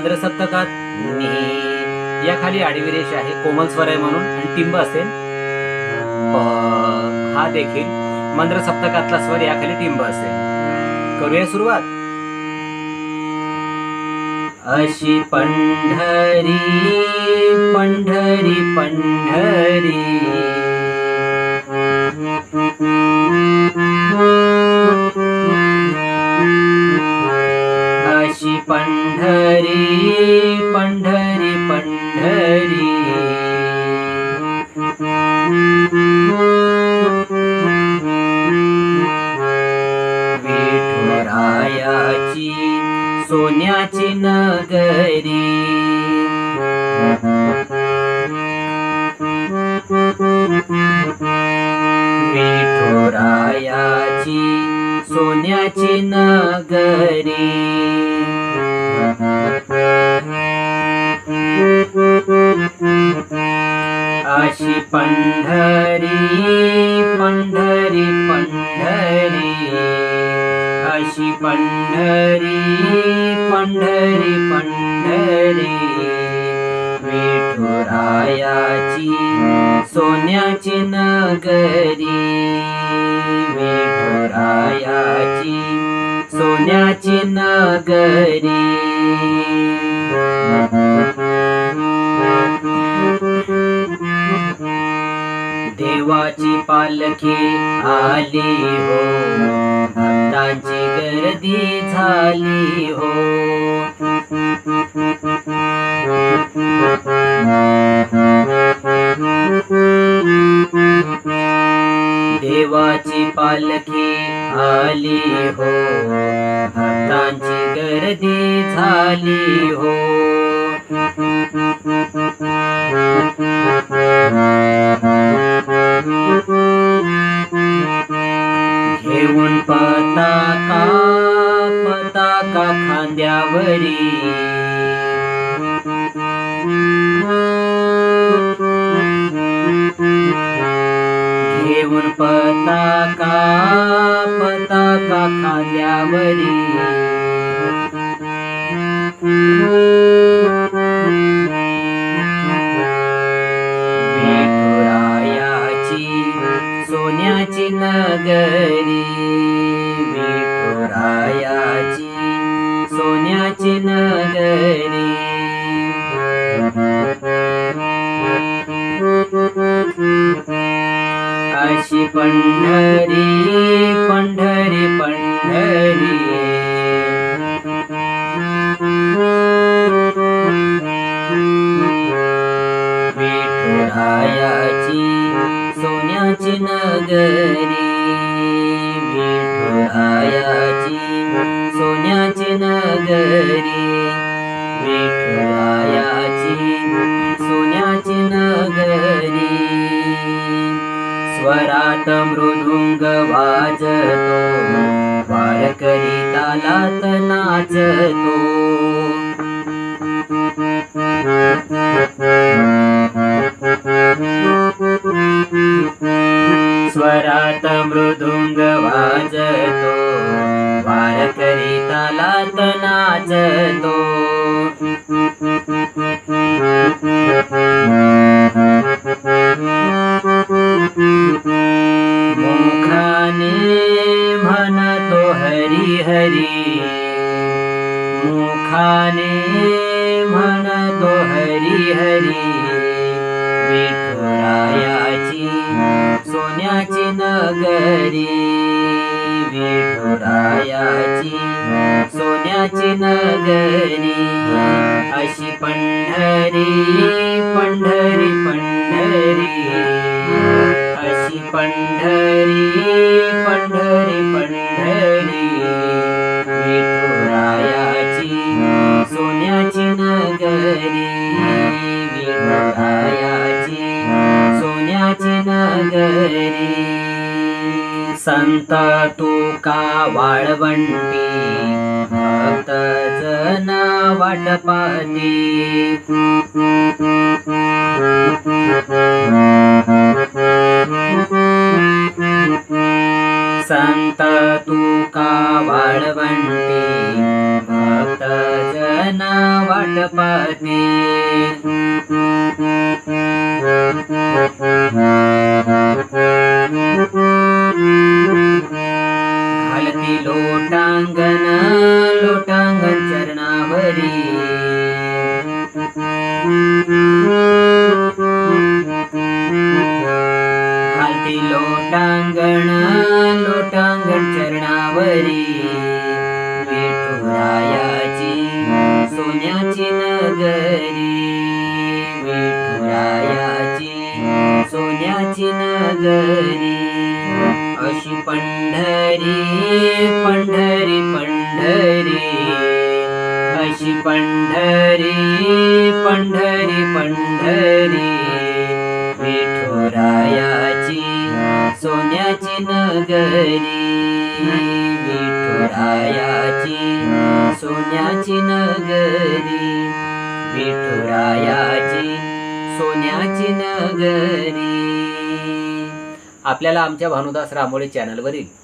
मंद्र सप्तकात नी या खाली आडवी रेष आहे कोमल स्वर आहे म्हणून आणि टिंब असेल. हा देखील मंद्र सप्तकातला स्वर याखाली टिंब असेल. करूया सुरुवात. अशी पंढरी पंढरी पंढरी. विठुरायाची सोन्याची नगरी. ी पण्ढरी पण्ढरि विठुरायाची सोन्याची नगरी। देवाची पालखी आली हो. भक्तांची गर्दी झाली हो. देवाची पालखी आली हो. भक्तांची गर्दी झाली घेऊन पताका पताका खांद्यावरी. पंढरी स्वरात मृदुंग वाजतो वारकरी तालात नाचतो. स्वरात मृदुंग वाजतो वारकरी तालात नाचतो मुखाने म्हणतो हरी हरी. विठुरायाची सोन्याची नगरी. विठुरायाची सोन्याची नगरी. अशी पंढरी पंढरी पंढरी. अशी पंढरी. सागरी संत तुका वाळवंटी भक्त जन वाटपाती संत तू चरणावरी लोटांगण लोटांगण चरणावरी विठुरायाची सोन्याची नगरी. विठुरायाची सोन्याची नगरी अशी पंढरी पंढरी पंढरी पंढरी पंढरी. विठुरायाची सोन्याची नगरी. विठुरायाची सोन्याची नगरी. विठुरायाची सोन्याची नगरी. आपल्याला आमच्या भानुदास रामोळे चॅनलवरील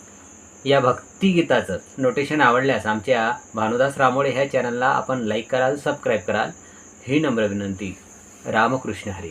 या भक्तिगीताचं नोटेशन आवडल्यास आमच्या भानुदास रामोळे ह्या चॅनलला आपण लाईक कराल सबस्क्राईब कराल. ही नम्र विनंती. रामकृष्ण हरी.